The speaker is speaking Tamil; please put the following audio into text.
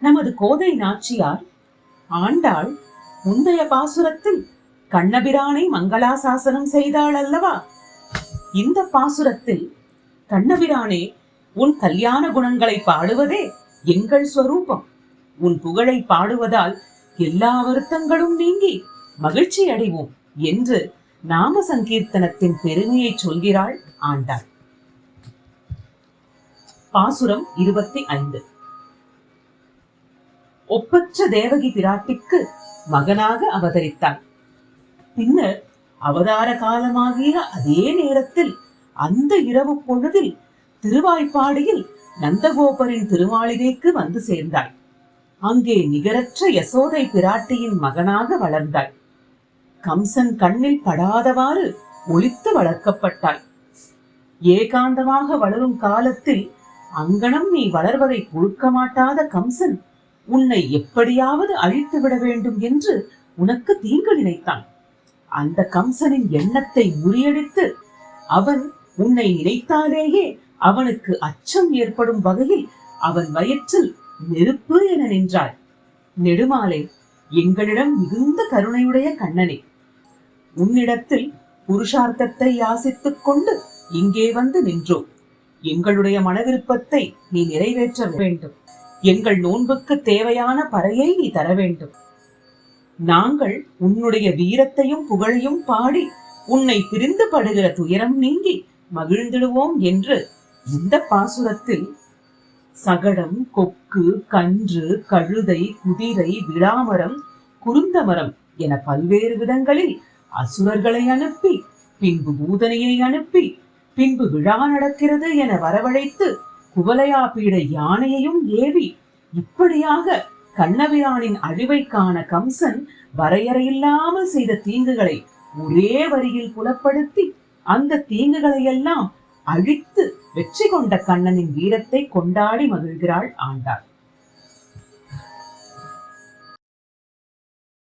நமது கோதை நாச்சியார் ஆண்டாள் முந்தைய பாசுரத்தில் கண்ணபிரானை மங்களாசாசனம் செய்தாள் அல்லவா? இந்த பாசுரத்தில் கண்ணபிரானே உன் கல்யாண குணங்களை பாடுவதே எங்கள் ஸ்வரூபம். உன் புகழை பாடுவதால் எல்லா வருத்தங்களும் நீங்கி மகிழ்ச்சி அடைவோம் என்று நாம சங்கீர்த்தனத்தின் பெருமையை சொல்கிறாள் ஆண்டாள். பாசுரம் இருபத்தி ஐந்து. ஒப்பற்ற தேவகி பிராட்டிக்கு மகனாக அவதரித்தார் பின்னர் அவதார காலமாகிய அதே நேரத்தில் அந்த இரவு பொழுதில் திருவாய்ப்பாடியில் நந்தகோபரின் திருமாளிகைக்கு வந்து சேர்ந்தாள். அங்கே நிகரற்ற யசோதை பிராட்டியின் மகனாக வளர்ந்தாள். கம்சன் கண்ணில் படாதவாறு ஒழித்து வளர்க்கப்பட்டாள். ஏகாந்தமாக வளரும் காலத்தில் அங்கனம் நீ வளர்வதை பொறுக்க மாட்டாத கம்சன் உன்னை எப்படியாவது அழித்து விட வேண்டும் என்று உனக்கு தீங்கு நினைத்தான். அந்த கம்சனின் எண்ணத்தை முறியடித்து அவன் உன்னை நினைத்தாலேயே அவனுக்கு அச்சம் ஏற்படும் வகையில் அவன் வயிற்றில் நெருப்பு என நின்றாள். நெடுமாலை எங்களிடம் மிகுந்த கருணையுடைய கண்ணனே உன்னிடத்தில் புருஷார்த்தத்தை யாசித்துக் கொண்டு இங்கே வந்து நின்றோம். எங்களுடைய மனவிருப்பத்தை நீ நிறைவேற்ற வேண்டும். எங்கள் நோன்புக்கு தேவையான பறையை நீ தர வேண்டும். நாங்கள் உன்னுடைய வீரத்தையும் புகழையும் பாடி உன்னை பிரிந்து படுகிற துயரம் நீங்கி மகிழ்ந்திடுவோம் என்று இந்த பாசுரத்தில் சகடம் கொக்கு கன்று கழுதை குதிரை விழாமரம் குருந்தமரம் என பல்வேறு விதங்களில் அசுரர்களை அனுப்பி பின்பு பூதனையை அனுப்பி பின்பு விழா நடக்கிறது என வரவழைத்து குவலையா பீட யானையையும் ஏவி இப்படியாக கண்ணபிரானின் அழிவை காண கம்சன் வரையறையில்லாமல் செய்த தீங்குகளை ஒரே வரியில் புலப்படுத்தி அந்த தீங்குகளை எல்லாம் அழித்து வெற்றி கொண்ட கண்ணனின் வீரத்தை கொண்டாடி மகிழ்கிறாள் ஆண்டாள்.